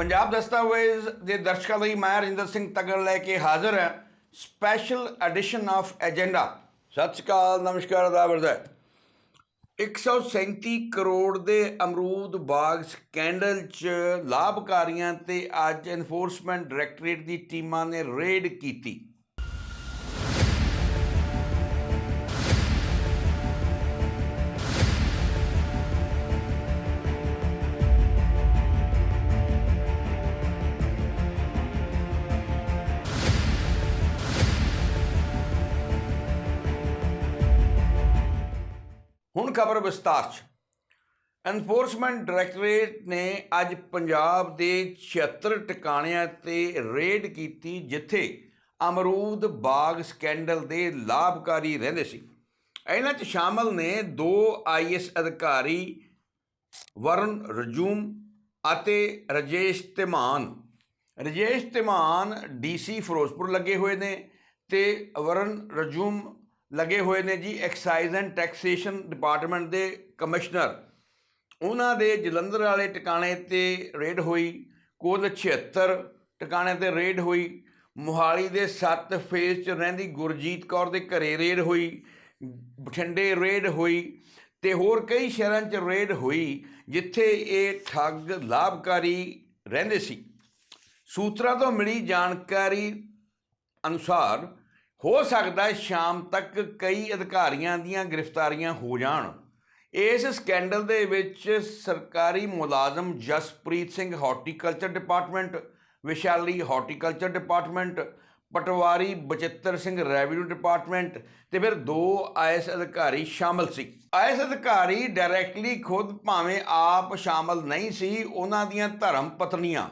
ਪੰਜਾਬ ਦਸਤਾਵੇਜ਼ ਦੇ ਦਰਸ਼ਕਾਂ ਲਈ ਮੈਂ ਰਜਿੰਦਰ ਸਿੰਘ ਤਗੜ ਲੈ ਕੇ ਹਾਜ਼ਰ ਹਾਂ। ਸਪੈਸ਼ਲ ਐਡੀਸ਼ਨ ਆਫ ਏਜੰਡਾ ਸਤਿ ਸ਼੍ਰੀ ਅਕਾਲ, ਨਮਸਕਾਰ ਅਦਾਬ ਹੈ 137 ਕਰੋੜ ਦੇ ਅਮਰੂਦ ਬਾਗ ਸਕੈਂਡਲ 'ਚ ਲਾਭਕਾਰੀਆਂ ਤੇ ਅੱਜ ਐਨਫੋਰਸਮੈਂਟ ਡਾਇਰੈਕਟੋਰੇਟ ਦੀ ਟੀਮਾਂ ਨੇ ਰੇਡ ਕੀਤੀ। ਹੁਣ ਖਬਰ ਵਿਸਤਾਰ 'ਚ। ਐਨਫੋਰਸਮੈਂਟ ਡਾਇਰੈਕਟੋਰੇਟ ਨੇ ਅੱਜ ਪੰਜਾਬ ਦੇ 76 ਟਿਕਾਣਿਆਂ ਤੇ ਰੇਡ ਕੀਤੀ ਜਿੱਥੇ ਅਮਰੂਦ ਬਾਗ ਸਕੈਂਡਲ ਦੇ ਲਾਭਕਾਰੀ ਰਹਿੰਦੇ ਸੀ। ਇਹਨਾਂ 'ਚ ਸ਼ਾਮਲ ਨੇ ਦੋ ਆਈਐਸ ਅਧਿਕਾਰੀ ਵਰਨ ਰਜੂਮ ਅਤੇ ਰਜੇਸ਼ ਤਿਮਾਨ। ਰਜੇਸ਼ ਤਿਮਾਨ ਡੀਸੀ ਫਿਰੋਜ਼ਪੁਰ ਲੱਗੇ ਹੋਏ ਨੇ ਤੇ ਵਰਨ ਰਜੂਮ ਲੱਗੇ ਹੋਏ ਨੇ ਜੀ ਐਕਸਾਈਜ਼ ਐਂਡ ਟੈਕਸੇਸ਼ਨ ਡਿਪਾਰਟਮੈਂਟ ਦੇ ਕਮਿਸ਼ਨਰ ਉਹਨਾਂ ਦੇ ਜਲੰਧਰ ਵਾਲੇ ਟਿਕਾਣੇ ਤੇ ਰੇਡ ਹੋਈ, ਕੁੱਲ 76 ਟਿਕਾਣੇ ਤੇ ਰੇਡ ਹੋਈ। ਮੁਹਾਲੀ ਦੇ 7 ਫੇਸ 'ਚ ਰਹਿੰਦੀ ਗੁਰਜੀਤ ਕੌਰ ਦੇ ਘਰੇ ਰੇਡ ਹੋਈ, ਬਠਿੰਡੇ ਰੇਡ ਹੋਈ ਤੇ ਹੋਰ ਕਈ ਸ਼ਹਿਰਾਂ 'ਚ ਰੇਡ ਹੋਈ, ਜਿੱਥੇ ਇਹ ਠੱਗ ਲਾਭਕਾਰੀ ਰਹਿੰਦੇ ਸੀ। ਸੂਤਰਾਂ ਤੋਂ ਮਿਲੀ ਜਾਣਕਾਰੀ ਅਨੁਸਾਰ ਹੋ ਸਕਦਾ ਹੈ ਸ਼ਾਮ ਤੱਕ ਕਈ ਅਧਿਕਾਰੀਆਂ ਦੀਆਂ ਗ੍ਰਿਫਤਾਰੀਆਂ ਹੋ ਜਾਣ। ਇਸ ਸਕੈਂਡਲ ਦੇ ਵਿੱਚ ਸਰਕਾਰੀ ਮੁਲਾਜ਼ਮ Jaspreet Singh horticulture department, Vaishali horticulture department, ਪਟਵਾਰੀ ਬਚਿੱਤਰ ਸਿੰਘ ਰੈਵਨਿਊ ਡਿਪਾਰਟਮੈਂਟ ਤੇ ਫਿਰ ਦੋ ਆਈਐਸ ਅਧਿਕਾਰੀ ਸ਼ਾਮਲ ਸੀ। ਆਈਐਸ ਅਧਿਕਾਰੀ ਡਾਇਰੈਕਟਲੀ ਖੁਦ ਭਾਵੇਂ ਆਪ ਸ਼ਾਮਲ ਨਹੀਂ ਸੀ, ਉਹਨਾਂ ਦੀਆਂ ਧਰਮ ਪਤਨੀਆਂ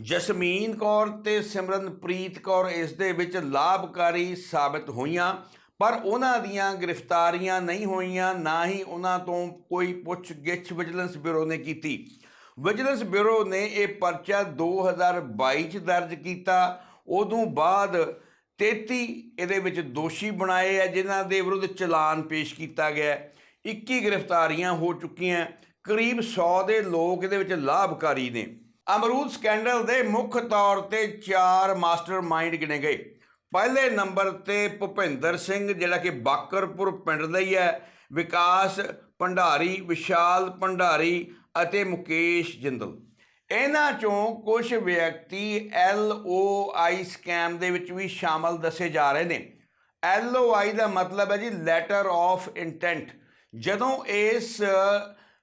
ਜਸਮੀਨ ਕੌਰ ਤੇ ਸਿਮਰਨਪ੍ਰੀਤ ਕੌਰ ਇਸ ਦੇ ਵਿੱਚ ਲਾਭਕਾਰੀ ਸਾਬਤ ਹੋਈਆਂ, ਪਰ ਉਹਨਾਂ ਦੀਆਂ ਗ੍ਰਿਫਤਾਰੀਆਂ ਨਹੀਂ ਹੋਈਆਂ, ਨਾ ਹੀ ਉਹਨਾਂ ਤੋਂ ਕੋਈ ਪੁੱਛਗਿੱਛ ਵਿਜੀਲੈਂਸ ਬਿਊਰੋ ਨੇ ਕੀਤੀ। ਵਿਜੀਲੈਂਸ ਬਿਊਰੋ ਨੇ ਇਹ ਪਰਚਾ 2022 ਚ ਦਰਜ ਕੀਤਾ। ਉਦੋਂ ਬਾਅਦ 33 ਇਹਦੇ ਵਿੱਚ ਦੋਸ਼ੀ ਬਣਾਏ ਆ, ਜਿਨ੍ਹਾਂ ਦੇ ਵਿਰੁੱਧ ਚਲਾਨ ਪੇਸ਼ ਕੀਤਾ ਗਿਆ। 21 ਗ੍ਰਿਫਤਾਰੀਆਂ ਹੋ ਚੁੱਕੀਆਂ। ਕਰੀਬ 100 ਦੇ ਲੋਕ ਇਹਦੇ ਵਿੱਚ ਲਾਭਕਾਰੀ ਨੇ। ਅਮਰੂਦ ਸਕੈਂਡਲ ਦੇ ਮੁੱਖ ਤੌਰ ਤੇ ਚਾਰ ਮਾਸਟਰਮਾਈਂਡ ਗਿਣੇ ਗਏ। ਪਹਿਲੇ ਨੰਬਰ ਤੇ ਭੁਪਿੰਦਰ ਸਿੰਘ, ਜਿਹੜਾ ਕਿ ਬਾਕਰਪੁਰ ਪਿੰਡ ਦਾ ਹੀ ਹੈ। ਵਿਕਾਸ ਭੰਡਾਰੀ, ਵਿਸ਼ਾਲ ਭੰਡਾਰੀ ਅਤੇ ਮੁਕੇਸ਼ ਜਿੰਦਲ। ਇਹਨਾਂ ਚੋਂ ਕੁਝ ਵਿਅਕਤੀ ਆਈ ਸਕੈਮ ਦੇ ਵਿੱਚ ਵੀ ਸ਼ਾਮਲ ਦੱਸੇ ਜਾ ਰਹੇ ਨੇ। ਆਈ ਦਾ ਮਤਲਬ ਹੈ ਜੀ ਲੈਟਰ ਆਫ ਇੰਟੈਂਟ। ਜਦੋਂ ਇਸ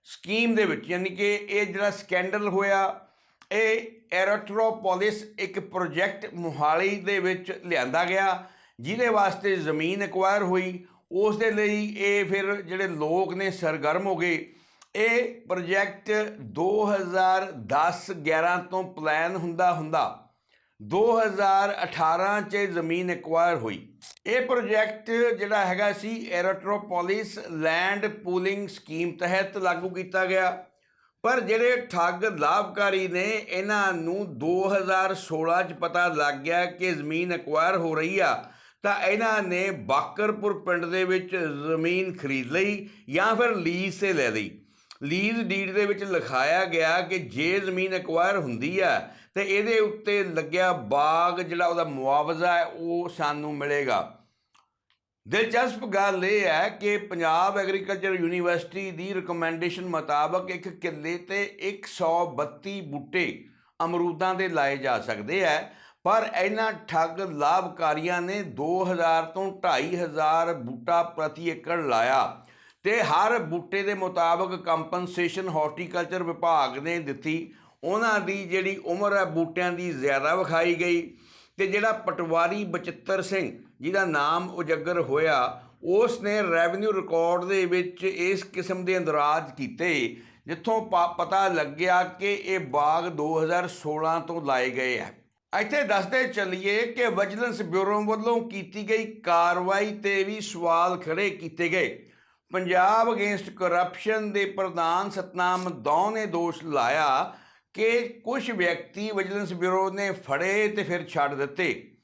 ਸਕੀਮ ਦੇ ਵਿੱਚ, ਯਾਨੀ ਕਿ ਇਹ ਜਿਹੜਾ ਸਕੈਂਡਲ ਹੋਇਆ ਇਹ ਐਰੋਟ੍ਰੋਪੋਲਿਸ ਇੱਕ ਪ੍ਰੋਜੈਕਟ ਮੁਹਾਲੀ ਦੇ ਵਿੱਚ ਲਿਆਂਦਾ ਗਿਆ, ਜਿਹਦੇ ਵਾਸਤੇ ਜ਼ਮੀਨ ਐਕਵਾਇਰ ਹੋਈ। ਉਸ ਦੇ ਲਈ ਇਹ ਫਿਰ ਜਿਹੜੇ ਲੋਕ ਨੇ ਸਰਗਰਮ ਹੋ ਗਏ। ਇਹ ਪ੍ਰੋਜੈਕਟ 2010-11 ਤੋਂ ਪਲਾਨ ਹੁੰਦਾ ਹੁੰਦਾ 2018 ਚ ਜ਼ਮੀਨ ਐਕਵਾਇਰ ਹੋਈ। ਇਹ ਪ੍ਰੋਜੈਕਟ ਜਿਹੜਾ ਹੈਗਾ ਸੀ ਐਰੋਟ੍ਰੋਪੋਲਿਸ ਲੈਂਡ ਪੂਲਿੰਗ ਸਕੀਮ ਤਹਿਤ ਲਾਗੂ ਕੀਤਾ ਗਿਆ। ਪਰ ਜਿਹੜੇ ਠੱਗ ਲਾਭਕਾਰੀ ਨੇ, ਇਹਨਾਂ ਨੂੰ 2016 ਚ ਪਤਾ ਲੱਗ ਗਿਆ ਕਿ ਜ਼ਮੀਨ ਐਕਵਾਇਰ ਹੋ ਰਹੀ ਆ, ਤਾਂ ਇਹਨਾਂ ਨੇ ਬਾਕਰਪੁਰ ਪਿੰਡ ਦੇ ਵਿੱਚ ਜ਼ਮੀਨ ਖਰੀਦ ਲਈ ਜਾਂ ਫਿਰ ਲੀਜ਼ ਤੇ ਲੈ ਲਈ। ਲੀਜ਼ ਡੀਡ ਦੇ ਵਿੱਚ ਲਿਖਾਇਆ ਗਿਆ ਕਿ ਜੇ ਜ਼ਮੀਨ ਐਕਵਾਇਰ ਹੁੰਦੀ ਆ, ਤੇ ਇਹਦੇ ਉੱਤੇ ਲੱਗਿਆ ਬਾਗ ਜਿਹੜਾ ਉਹਦਾ ਮੁਆਵਜ਼ਾ ਹੈ, ਉਹ ਸਾਨੂੰ ਮਿਲੇਗਾ। ਦਿਲਚਸਪ ਗੱਲ ਇਹ ਹੈ ਕਿ ਪੰਜਾਬ ਐਗਰੀਕਲਚਰ ਯੂਨੀਵਰਸਿਟੀ ਦੀ ਰეკਮੈਂਡੇਸ਼ਨ ਮੁਤਾਬਕ ਇੱਕ ਕਿੱਲੇ ਤੇ 132 ਬੂਟੇ ਅਮਰੂਦਾਂ ਦੇ ਲਾਏ ਜਾ ਸਕਦੇ ਆ ਪਰ ਇਹਨਾਂ ਠੱਗ ਲਾਭਕਾਰੀਆਂ ਨੇ 2000 ਤੋਂ 2500 ਬੂਟਾ ਪ੍ਰਤੀ ਏਕੜ ਲਾਇਆ ਤੇ ਹਰ ਬੂਟੇ ਦੇ ਮੁਤਾਬਕ ਕੰਪਨਸੇਸ਼ਨ ਹਾਰਟੀਕਲਚਰ ਵਿਭਾਗ ਨੇ ਦਿੱਤੀ। ਉਹਨਾਂ ਦੀ ਜਿਹੜੀ ਉਮਰ ਹੈ ਬੂਟਿਆਂ ਦੀ ਜ਼ਿਆਦਾ ਵਿਖਾਈ ਗਈ। ਤੇ ਜਿਹੜਾ ਪਟਵਾਰੀ ਬਚਿੱਤਰ ਸਿੰਘ, ਜਿਹਦਾ ਨਾਮ ਉਜੱਗਰ ਹੋਇਆ ਉਸ ਨੇ ਰੈਵਨਿਊ ਰਿਕਾਰਡ ਦੇ ਵਿੱਚ ਇਸ ਕਿਸਮ ਦੇ ਅੰਦਰਾਜ ਕੀਤੇ, ਜਿੱਥੋਂ ਪ- ਪਤਾ ਲੱਗਿਆ ਕਿ ਇਹ ਬਾਗ 2016 ਤੋਂ ਲਾਏ ਗਏ ਆ ਇੱਥੇ ਦੱਸਦੇ ਚੱਲੀਏ ਕਿ ਵਿਜੀਲੈਂਸ ਬਿਊਰੋ ਵੱਲੋਂ ਕੀਤੀ ਗਈ ਕਾਰਵਾਈ ਤੇ ਵੀ ਸਵਾਲ ਖੜੇ ਕੀਤੇ ਗਏ। ਪੰਜਾਬ ਅਗੇਂਸਟ ਕਰਪਸ਼ਨ ਦੇ ਪ੍ਰਧਾਨ ਸਤਨਾਮ ਦੌ ਨੇ ਦੋਸ਼ ਲਾਇਆ ਕਿ ਕੁਝ ਵਿਅਕਤੀ ਵਿਜੀਲੈਂਸ ਬਿਊਰੋ ਨੇ ਫੜੇ ਤੇ ਫਿਰ ਛੱਡ ਦਿੱਤੇ।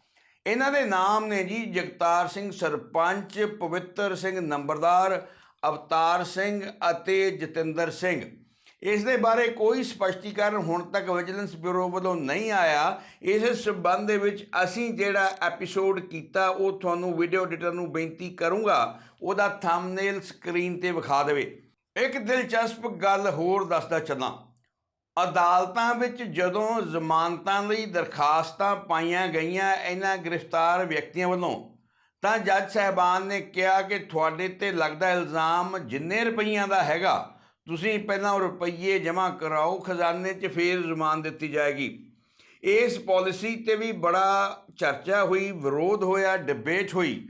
ਇਹਨਾਂ ਦੇ ਨਾਮ ਨੇ ਜੀ ਜਗਤਾਰ ਸਿੰਘ ਸਰਪੰਚ, ਪਵਿੱਤਰ ਸਿੰਘ ਨੰਬਰਦਾਰ, ਅਵਤਾਰ ਸਿੰਘ ਅਤੇ ਜਤਿੰਦਰ ਸਿੰਘ। ਇਸ ਦੇ ਬਾਰੇ ਕੋਈ ਸਪਸ਼ਟੀਕਰਨ ਹੁਣ ਤੱਕ ਵਿਜੀਲੈਂਸ ਬਿਊਰੋ ਵੱਲੋਂ ਨਹੀਂ ਆਇਆ। ਇਸ ਸਬੰਧ ਦੇ ਵਿੱਚ ਅਸੀਂ ਜਿਹੜਾ ਐਪੀਸੋਡ ਕੀਤਾ, ਉਹ ਤੁਹਾਨੂੰ ਵੀਡੀਓ ਐਡੀਟਰ ਨੂੰ ਬੇਨਤੀ ਕਰੂੰਗਾ, ਉਹਦਾ ਥੰਬਨੇਲ ਸਕਰੀਨ ਤੇ ਵਿਖਾ ਦੇਵੇ। ਇੱਕ ਦਿਲਚਸਪ ਗੱਲ ਹੋਰ ਦੱਸਦਾ ਚੱਲਾਂ। ਅਦਾਲਤਾਂ ਵਿੱਚ ਜਦੋਂ ਜ਼ਮਾਨਤਾਂ ਲਈ ਦਰਖਾਸਤਾਂ ਪਾਈਆਂ ਗਈਆਂ ਇਹਨਾਂ ਗ੍ਰਿਫਤਾਰ ਵਿਅਕਤੀਆਂ ਵੱਲੋਂ, ਤਾਂ ਜੱਜ ਸਾਹਿਬਾਨ ਨੇ ਕਿਹਾ ਕਿ ਤੁਹਾਡੇ ਤੇ ਲੱਗਦਾ ਇਲਜ਼ਾਮ ਜਿੰਨੇ ਰੁਪਈਆਂ ਦਾ ਹੈਗਾ, ਤੁਸੀਂ ਪਹਿਲਾਂ ਉਹ ਰੁਪਈਏ ਜਮ੍ਹਾਂ ਕਰਾਓ, ਖਜ਼ਾਨੇ 'ਚ ਫੇਰ ਜ਼ਮਾਨ ਦਿੱਤੀ ਜਾਏਗੀ। ਇਸ ਪਾਲਿਸੀ ਤੇ ਵੀ ਬੜਾ ਚਰਚਾ ਹੋਈ, ਵਿਰੋਧ ਹੋਇਆ, ਡਿਬੇਟ ਹੋਈ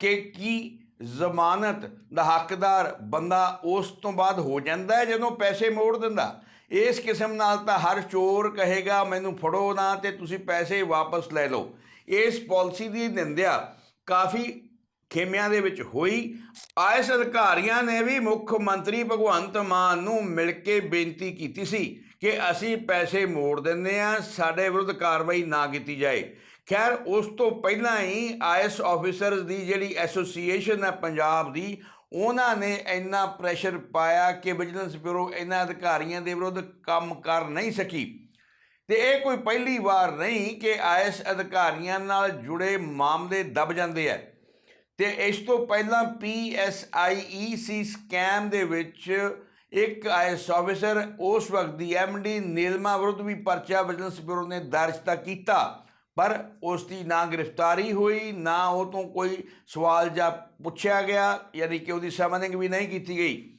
ਕਿ ਕੀ ਜ਼ਮਾਨਤ ਦਾ ਹੱਕਦਾਰ ਬੰਦਾ ਉਸ ਤੋਂ ਬਾਅਦ ਹੋ ਜਾਂਦਾ ਜਦੋਂ ਪੈਸੇ ਮੋੜ ਦਿੰਦਾ? ਇਸ ਕਿਸਮ ਨਾਲ ਤਾਂ ਹਰ ਚੋਰ ਕਹੇਗਾ, ਮੈਨੂੰ ਫੜੋ ਨਾ ਤੇ ਤੁਸੀਂ ਪੈਸੇ ਵਾਪਸ ਲੈ ਲਓ। ਇਸ ਪਾਲਿਸੀ ਦੀ ਨਿੰਦਿਆ ਕਾਫੀ ਖੇਮਿਆਂ ਦੇ ਵਿੱਚ ਹੋਈ। ਆਇਸ ਅਧਿਕਾਰੀਆਂ ਨੇ ਵੀ ਮੁੱਖ ਮੰਤਰੀ ਭਗਵੰਤ ਮਾਨ ਨੂੰ ਮਿਲ ਕੇ ਬੇਨਤੀ ਕੀਤੀ ਸੀ ਕਿ ਅਸੀਂ ਪੈਸੇ ਮੋੜ ਦਿੰਦੇ ਆ ਸਾਡੇ ਵਿਰੁੱਧ ਕਾਰਵਾਈ ਨਾ ਕੀਤੀ ਜਾਏ। ਖੈਰ, ਉਸ ਤੋਂ ਪਹਿਲਾਂ ਹੀ ਆਈਐਸ ਆਫੀਸਰਸ ਦੀ ਜਿਹੜੀ ਐਸੋਸੀਏਸ਼ਨ ਹੈ ਪੰਜਾਬ ਦੀ ਉਹਨਾਂ ਨੇ ਇੰਨਾ ਪ੍ਰੈਸ਼ਰ ਪਾਇਆ ਕਿ ਵਿਜੀਲੈਂਸ ਬਿਊਰੋ ਇਹਨਾਂ ਅਧਿਕਾਰੀਆਂ ਦੇ ਵਿਰੁੱਧ ਕੰਮ ਕਰ ਨਹੀਂ ਸਕੀ। ਤੇ ਇਹ ਕੋਈ ਪਹਿਲੀ ਵਾਰ ਨਹੀਂ ਕਿ ਆਈਐਸ ਅਧਿਕਾਰੀਆਂ ਨਾਲ ਜੁੜੇ ਮਾਮਲੇ ਦਬ ਜਾਂਦੇ ਆ। ਤੇ ਇਸ ਤੋਂ ਪਹਿਲਾਂ ਪੀਐਸਆਈਈਸੀ ਸਕੈਮ ਦੇ ਵਿੱਚ ਇੱਕ ਆਈਐਸ ਆਫੀਸਰ ਉਸ ਵਕਤ ਦੀ ਐਮਡੀ ਨੀਲਮਾ ਵਿਰੁੱਧ ਵੀ ਪਰਚਾ ਵਿਜੀਲੈਂਸ ਬਿਊਰੋ ਨੇ ਦਰਜ ਤਾਂ ਕੀਤਾ। ਪਰ ਉਸ ਦੀ ਨਾ ਗ੍ਰਿਫਤਾਰੀ ਹੋਈ, ਨਾ ਉਹ ਤੋਂ ਕੋਈ ਸਵਾਲ ਜਾਂ ਪੁੱਛਿਆ ਗਿਆ, ਯਾਨੀ ਕਿ ਉਹਦੀ ਸਮਨਿੰਗ ਵੀ ਨਹੀਂ ਕੀਤੀ ਗਈ।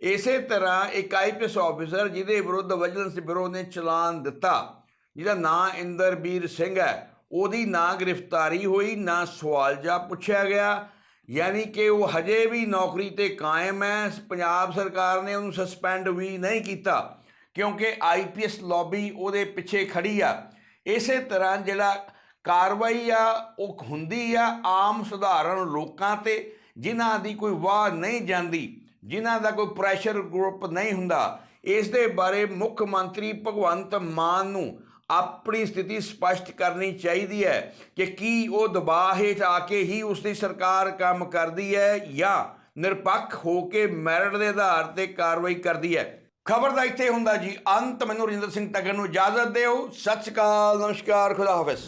ਇਸੇ ਤਰ੍ਹਾਂ ਇੱਕ ਆਈਪੀਐਸ ਆਫੀਸਰ ਜਿਹਦੇ ਵਿਰੁੱਧ ਵਿਜੀਲੈਂਸ ਬਿਊਰੋ ਨੇ ਚਲਾਨ ਦਿੱਤਾ, ਜਿਹਦਾ ਨਾਂ ਇੰਦਰਬੀਰ ਸਿੰਘ ਹੈ, ਉਹਦੀ ਨਾ ਗ੍ਰਿਫਤਾਰੀ ਹੋਈ, ਨਾ ਸਵਾਲ ਜਾਂ ਪੁੱਛਿਆ ਗਿਆ, ਯਾਨੀ ਕਿ ਉਹ ਹਜੇ ਵੀ ਨੌਕਰੀ ਤੇ ਕਾਇਮ ਹੈ। ਪੰਜਾਬ ਸਰਕਾਰ ਨੇ ਉਹਨੂੰ ਸਸਪੈਂਡ ਵੀ ਨਹੀਂ ਕੀਤਾ, ਕਿਉਂਕਿ ਆਈਪੀਐਸ ਲੌਬੀ ਉਹਦੇ ਪਿੱਛੇ ਖੜੀ ਆ। ਇਸੇ ਤਰ੍ਹਾਂ ਜਿਹੜਾ ਕਾਰਵਾਈ ਆ, ਉਹ ਹੁੰਦੀ ਆ ਆਮ ਸਧਾਰਨ ਲੋਕਾਂ ਤੇ, ਜਿਨ੍ਹਾਂ ਦੀ ਕੋਈ ਵਾਹ ਨਹੀਂ ਜਾਂਦੀ, ਜਿਨ੍ਹਾਂ ਦਾ ਕੋਈ ਪ੍ਰੈਸ਼ਰ ਗਰੁੱਪ ਨਹੀਂ ਹੁੰਦਾ। ਇਸ ਦੇ ਬਾਰੇ ਮੁੱਖ ਮੰਤਰੀ ਭਗਵੰਤ ਮਾਨ ਨੂੰ ਆਪਣੀ ਸਥਿਤੀ ਸਪਸ਼ਟ ਕਰਨੀ ਚਾਹੀਦੀ ਹੈ ਕਿ ਕੀ ਉਹ ਦਬਾਅ ਹੇਠ ਆ ਕੇ ਹੀ ਉਸ ਦੀ ਸਰਕਾਰ ਕੰਮ ਕਰਦੀ ਹੈ ਜਾਂ ਨਿਰਪੱਖ ਹੋ ਕੇ ਮੈਰਿਟ ਦੇ ਆਧਾਰ ਤੇ ਕਾਰਵਾਈ ਕਰਦੀ ਹੈ। ਖਬਰ ਦਾ ਇੱਥੇ ਹੁੰਦਾ ਜੀ। ਅੰਤ ਮੈਨੂੰ ਰਿੰਦਰ ਸਿੰਘ ਤਗਰ ਨੂੰ ਇਜਾਜ਼ਤ ਦਿਓ। ਸਤਿ ਸ਼੍ਰੀ ਅਕਾਲ, ਨਮਸਕਾਰ, ਖੁਦਾ ਹਾਫਿਜ਼।